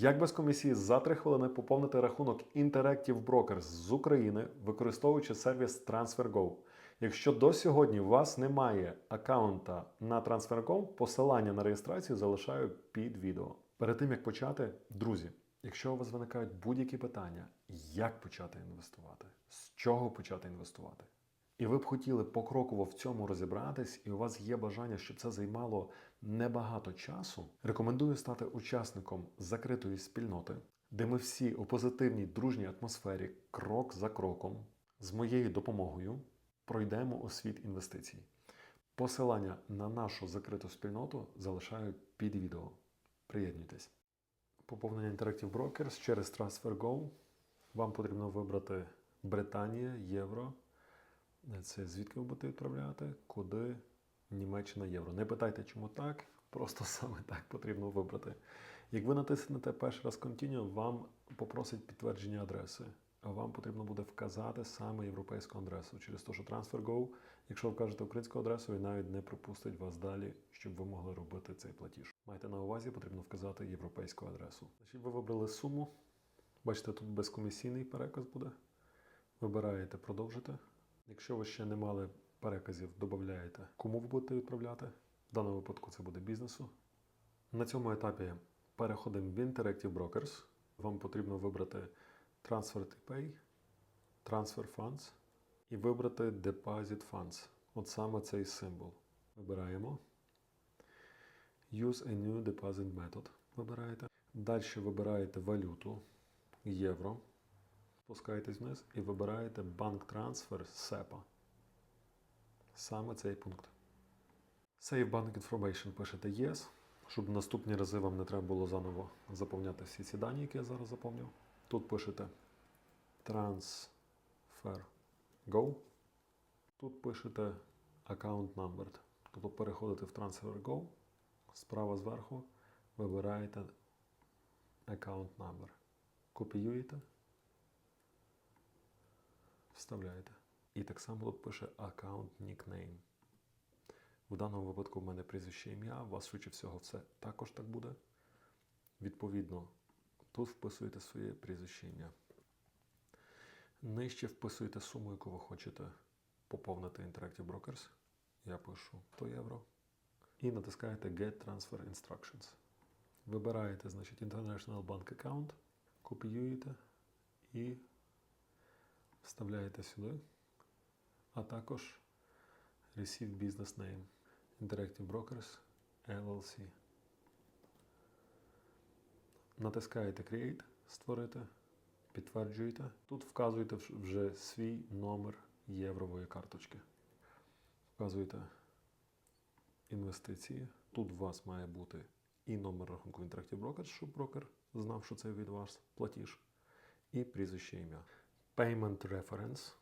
Як без комісії за 3 хвилини поповнити рахунок Interactive Brokers з України, використовуючи сервіс TransferGo? Якщо до сьогодні у вас немає аккаунта на TransferGo, посилання на реєстрацію залишаю під відео. Перед тим як почати, друзі, якщо у вас виникають будь-які питання, як почати інвестувати, з чого почати інвестувати, і ви б хотіли покроково в цьому розібратись, і у вас є бажання, щоб це займало небагато часу, рекомендую стати учасником закритої спільноти, де ми всі у позитивній дружній атмосфері, крок за кроком, з моєю допомогою пройдемо у світ інвестицій. Посилання на нашу закриту спільноту залишаю під відео. Приєднуйтесь. Поповнення Interactive Brokers через TransferGo. Вам потрібно вибрати Британія, Євро. Це звідки ви будете відправляти, куди Німеччина євро. Не питайте, чому так, просто саме так потрібно вибрати. Як ви натиснете перший раз Continue, вам попросить підтвердження адреси. А вам потрібно буде вказати саме європейську адресу через те, що TransferGo, якщо вкажете українську адресу, він навіть не пропустить вас далі, щоб ви могли робити цей платіж. Майте на увазі, потрібно вказати європейську адресу. Значить, ви вибрали суму. Бачите, тут безкомісійний переказ буде. Вибираєте продовжити. Якщо ви ще не мали переказів, додаєте, кому ви будете відправляти. В даному випадку це буде бізнесу. На цьому етапі переходимо в Interactive Brokers. Вам потрібно вибрати Transfer to Pay, Transfer Funds і вибрати Deposit Funds. От саме цей символ. Вибираємо. Use a new deposit method. Вибираєте. Далі вибираєте валюту євро. Спускаєтесь вниз і вибираєте банк трансфер SEPA. Саме цей пункт. Save Bank Information пишете Yes, щоб наступні рази вам не треба було заново заповняти всі ці дані, які я зараз заповнив. Тут пишете Transfer Go. Тут пишете Account Number. Тобто переходите в Transfer Go, справа зверху вибираєте Account Number. Копіюєте вставляєте. І так само тут пише аккаунт нікнейм. В даному випадку в мене прізвище ім'я, у вас швидше всього все також так буде. Відповідно, тут вписуєте своє прізвище ім'я. Нижче вписуєте суму, яку ви хочете поповнити Interactive Brokers. Я пишу 100 євро. І натискаєте Get Transfer Instructions. Вибираєте, значить, International Bank Account, копіюєте і вставляєте сюди, а також Receive Business Name Interactive Brokers LLC. Натискаєте Create, створити, підтверджуєте. Тут вказуєте вже свій номер єврової карточки. Вказуєте інвестиції. Тут у вас має бути і номер рахунку Interactive Brokers, щоб брокер знав, що це від вас платіж, і прізвище ім'я. Payment Reference.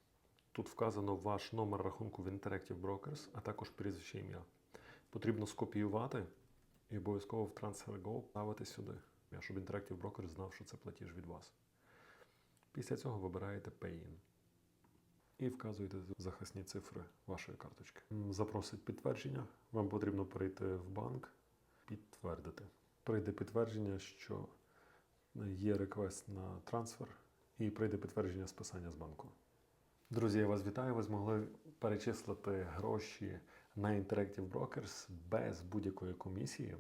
Тут вказано ваш номер рахунку в Interactive Brokers, а також прізвище ім'я. Потрібно скопіювати і обов'язково в TransferGo ставити сюди, щоб Interactive Brokers знав, що це платіж від вас. Після цього вибираєте Pay-in і вказуєте захисні цифри вашої карточки. Запросить підтвердження. Вам потрібно перейти в банк, підтвердити. Прийде підтвердження, що є реквест на трансфер і прийде підтвердження списання з банку. Друзі, я вас вітаю. Ви змогли перечислити гроші на Interactive Brokers без будь-якої комісії.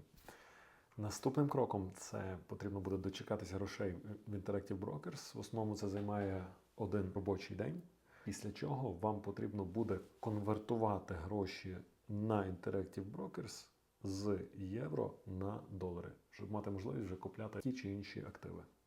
Наступним кроком це потрібно буде дочекатися грошей в Interactive Brokers. В основному це займає один робочий день. Після чого вам потрібно буде конвертувати гроші на Interactive Brokers з євро на долари, щоб мати можливість вже купляти ті чи інші активи.